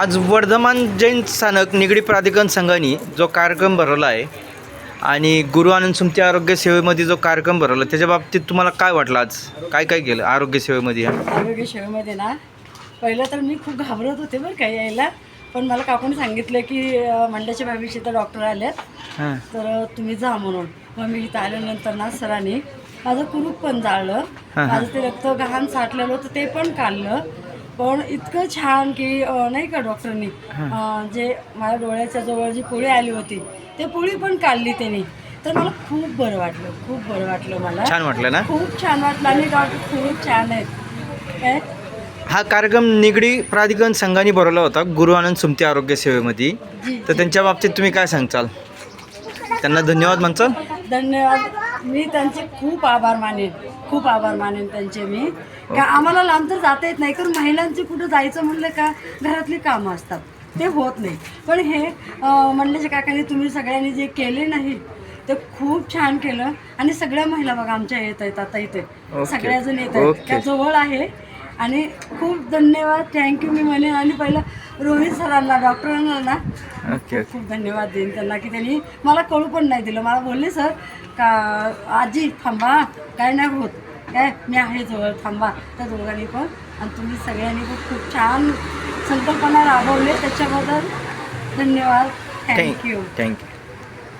आज वर्धमान जैन स्थानक निगडी प्राधिकरण संघाने जो कार्यक्रम भरवला आहे आणि गुरु आनंद सुमती आरोग्य सेवेमध्ये जो कार्यक्रम भरवला त्याच्या बाबतीत तुम्हाला काय वाटलं आज? काय काय केलं आरोग्य सेवेमध्ये? आरोग्य सेवेमध्ये ना पहिलं तर मी खूप घाबरत होते बरं का यायला. पण मला काकून सांगितलं की अं, मंड्याच्या बाबीशी तर डॉक्टर आलेत. हां. तर तुम्ही जा म्हणून. मग मी इथं आल्यानंतर ना सरांनी माझं कुरूप पण जाळलं. माझं ते रक्त गहाण साठलेलं होतं ते पण काढलं. पण इतकं छान की नाही का डॉक्टरनी जे माझ्या डोळ्याच्या जवळ जी पोळी आली होती ते पोळी पण काढली त्यांनी. तर मला खूप बरं वाटलं खूप बरं वाटलं मला. छान वाटलं ना? खूप छान वाटलं आणि डॉक्टर खूप छान आहेत. काय? हा कार्यक्रम निगडी प्राधिकरण संघाने भरवला होता गुरु आनंद सुमती आरोग्य सेवेमध्ये. तर त्यांच्या बाबतीत तुम्ही काय सांगचाल त्यांना धन्यवाद म्हणचाल धन्यवाद. मी त्यांचे खूप आभार मानेन. खूप आभार मानेन त्यांचे मी. का आम्हाला लांब तर जाता येत नाही कारण महिलांचे कुठं जायचं म्हणलं का घरातली कामं असतात. ते होत नाही. पण हे म्हणल्याच्या काकाने तुम्ही सगळ्यांनी जे केले नाही ते खूप छान केलं. आणि सगळ्या महिला बघा आमच्या येत आहेत आता इथे. सगळ्याजण येत आहेत. त्या जवळ आहे. आणि खूप धन्यवाद. थँक्यू मी म्हणेन. आणि पहिलं रोहित सरांना डॉक्टरांना ना ओके खूप धन्यवाद देईन त्यांना की त्यांनी मला कळू पण नाही दिलं. मला बोलले सर का आजी थांबा. काय नाही होत. काय मी आहे जवळ. थांबा. त्या दोघांनी पण. आणि तुम्ही सगळ्यांनी पण खूप छान संकल्पना राबवले त्याच्याबद्दल धन्यवाद. Thank you thank you